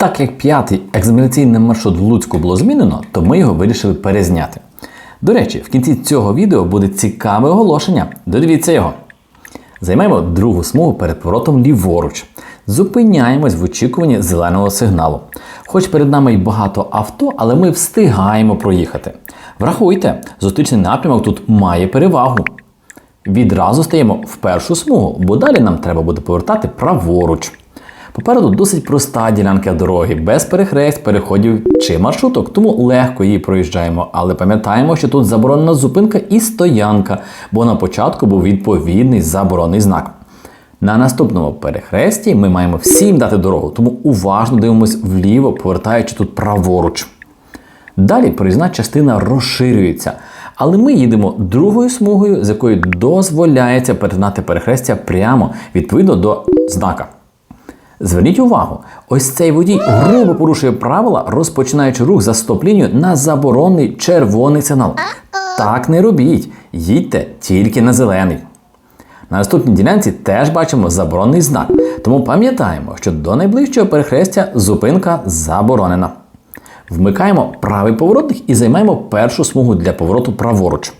Так як п'ятий екзаменаційний маршрут в Луцьку було змінено, то ми його вирішили перезняти. До речі, в кінці цього відео буде цікаве оголошення. Додивіться його. Займаємо другу смугу перед поворотом ліворуч. Зупиняємось в очікуванні зеленого сигналу. Хоч перед нами й багато авто, але ми встигаємо проїхати. Врахуйте, зустрічний напрямок тут має перевагу. Відразу стаємо в першу смугу, бо далі нам треба буде повертати праворуч. Попереду досить проста ділянка дороги, без перехрест, переходів чи маршруток, тому легко її проїжджаємо. Але пам'ятаємо, що тут заборонена зупинка і стоянка, бо на початку був відповідний заборонний знак. На наступному перехресті ми маємо всім дати дорогу, тому уважно дивимось вліво, повертаючи тут праворуч. Далі проїзна частина розширюється, але ми їдемо другою смугою, з якої дозволяється перетинати перехрестя прямо відповідно до знака. Зверніть увагу, ось цей водій грубо порушує правила, розпочинаючи рух за стоп-лінію на заборонний червоний сигнал. Так не робіть, їдьте тільки на зелений. На наступній ділянці теж бачимо заборонний знак, тому пам'ятаємо, що до найближчого перехрестя зупинка заборонена. Вмикаємо правий поворотник і займаємо першу смугу для повороту праворуч.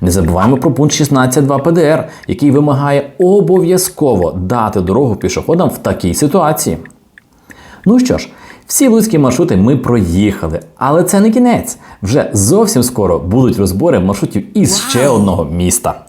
Не забуваємо про пункт 16.2 ПДР, який вимагає обов'язково дати дорогу пішоходам в такій ситуації. Ну що ж, всі луцькі маршрути ми проїхали, але це не кінець. Вже зовсім скоро будуть розбори маршрутів із ще одного міста.